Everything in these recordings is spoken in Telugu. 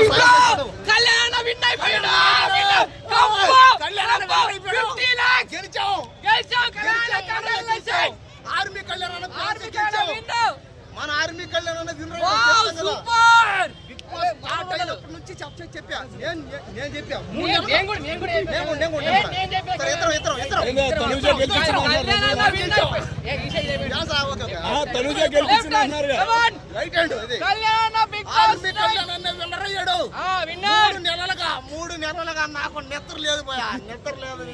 కళ్యాణ విన్ అయిపోయాడు. కళ్యాణ్ winner అయిపోయాడు. గెలిచాం. గెలిచాం కళ్యాణ కళ్యాణ గెలిచాం ఆర్మీ కళ్యాణ్ ఆర్మీ విన్ మన army Kalyan wow super! Big boss start అయినప్పటి నుంచి చెప్ప. చెప్పా నేను నేను చెప్పా. కూడా. నేను నేను కూడా నేను- చెప్పా. నేను చెప్పాను. సరే, ఇద్దరం ఇద్దరం ఇద్దరం తనుజ మూడు నెలలుగా మూడు నెలలుగా నాకు నిద్ర లేదు పోయా. నిద్ర లేదు.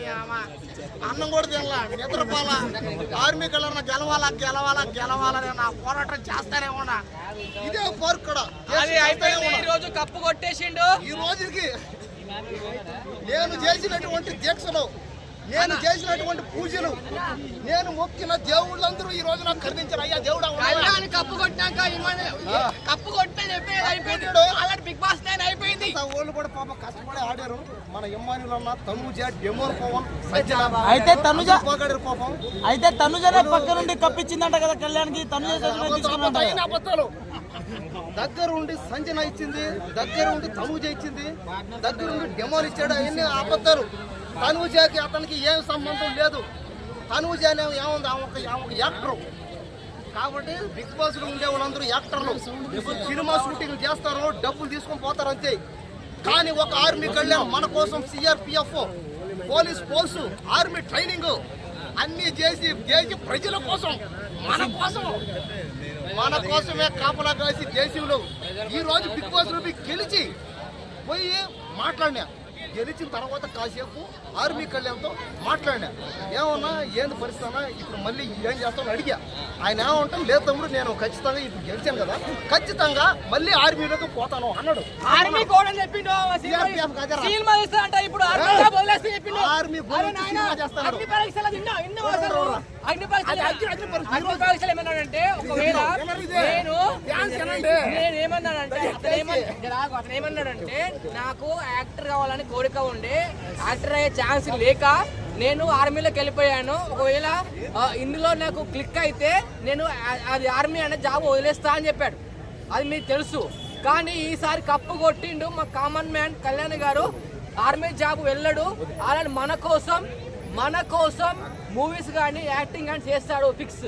అన్నం కూడా తినలా నిద్ర పోలా. ఆర్మీ కలర్ గెలవాలా గెలవాలా గెలవాలని నా పోరాటం చేస్తానే ఉన్నా. ఇదే కోరిక కూడా. ఈ రోజు కప్పు కొట్టేసిండు. ఈ రోజుకి నేను చేసినటువంటి దీక్షలు నేను చేసినటువంటి పూజలు నేను మొక్కిన దేవుళ్ళందరూ ఈ రోజు నాకు కరుణించారు అయ్యా దేవుడా కప్పు కొట్టినాక మన- కప్పు కొట్టే చెప్పేది అయిపోయింది. అలాంటి బిగ్ బాస్ నైన్ అయిపోయింది. వాళ్ళు కూడా పాప కష్టపడి ఆడారు. మన ఎమ్మానులు అన్న తనుజ డెమోర్ పవన్ అయితే తనుజ- పోగాడారు పాపం. అయితే తనుజనే పక్క నుండి కప్పించిందంట కదా కళ్యాణ్కి. తనుజ అబద్ధాలు, దగ్గరుండి సంజన ఇచ్చింది దగ్గరుండి తనుజ ఇచ్చింది దగ్గరుండి ఇచ్చాడు అవన్నీ అబద్ధాలు తనుజకి అతనికి ఏం సంబంధం లేదు. తనుజ అనే ఏముంది? ఆమె ఒక ఆమె ఒక యాక్టర్. కాబట్టి బిగ్ బాస్లో ఉండే వాళ్ళందరూ యాక్టర్లు. సినిమా షూటింగ్ చేస్తారు డబ్బులు తీసుకొని పోతారు అంతే. కానీ ఒక ఆర్మీ కళ్యాణ్ మన కోసం CRPF police force army training అన్నీ చేసి చేసి ప్రజల కోసం మన కోసం మన కోసమే కాపలా కాసి దేశంలో ఈ రోజు బిగ్ బాస్లో గెలిచి పోయి మాట్లాడినా. గెలిచిన తర్వాత కాసేపు ఆర్మీ కళ్యాణ్తో మాట్లాడినా. ఏమన్నా ఏంది పరిస్థితి అన్నా ఇప్పుడు మళ్ళీ ఏం చేస్తామని అడిగా. ఆయన ఏమంటాం లేదు తమ్ముడు నేను ఖచ్చితంగా ఇప్పుడు గెలిచాను కదా. ఖచ్చితంగా మళ్ళీ ఆర్మీలోకి పోతాను అన్నాడు. ఆర్మీ ఆర్మీ అగ్ని పరీక్షలు ఏమన్నాడంటే ఒకవేళ? నేను? నేను ఏమన్నానంటే అతను ఏమన్నాడంటే నాకు యాక్టర్ కావాలని కోరిక ఉండే యాక్టర్ అయ్యే ఛాన్స్ లేక నేను ఆర్మీలోకి వెళ్ళిపోయాను. ఒకవేళ ఇందులో నాకు క్లిక్ అయితే నేను అది ఆర్మీ అనే జాబ్ వదిలేస్తా అని చెప్పాడు. అది మీకు తెలుసు. కానీ ఈసారి కప్పు కొట్టిండు మా కామన్ మ్యాన్ కళ్యాణ్ గారు. ఆర్మీ జాబ్ వెళ్ళడు. అలాంటి మన కోసం మన కోసం మూవీస్ కానీ యాక్టింగ్ కానీ చేస్తాడు ఫిక్స్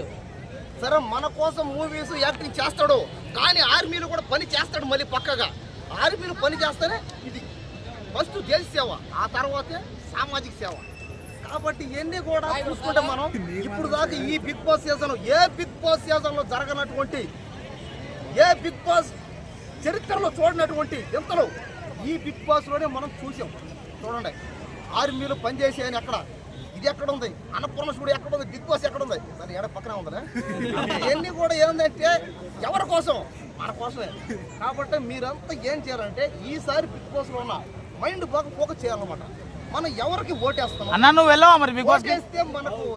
సరే మన కోసం మూవీస్ యాక్టింగ్ చేస్తాడు. కానీ ఆర్మీలో కూడా పని చేస్తాడు మళ్ళీ పక్కగా. ఆర్మీలో పని చేస్తేనే ఇది ఫస్ట్ దేశ సేవ ఆ తర్వాతే సామాజిక సేవ. కాబట్టి ఇవన్నీ కూడా చూసుకుంటే మనం ఇప్పుడు దాకా ఈ బిగ్ బాస్ సీజన్ ఏ బిగ్ బాస్ సీజన్లో జరగనటువంటి ఏ బిగ్ బాస్ చరిత్రలో చూడనటువంటి ఎంతలో ఈ బిగ్ బాస్లోనే మనం చూసాం. చూడండి. ఆర్మీలో పనిచేసే ఆయన ఎక్కడ? ఇది ఎక్కడ ఉంది అన్నపూర్ణ స్టూడియో ఎక్కడ ఉంది బిగ్ బాస్ ఎక్కడ ఉంది దాని ఎడ పక్కనే ఉందా ఇవన్నీ కూడా ఏంటంటే ఎవరి కోసం? మన కోసమే. కాబట్టి మీరంతా ఏం చేయాలంటే ఈసారి బిగ్ బాస్లో ఉన్న మైండ్ బాగా ఫోకస్ చేయాలన్నమాట. మనం ఎవరికి ఓటేస్తున్నాం? అన్న నువ్వు వెళ్ళవా మరి బిగ్ బాస్ ఓటేస్తే మనకు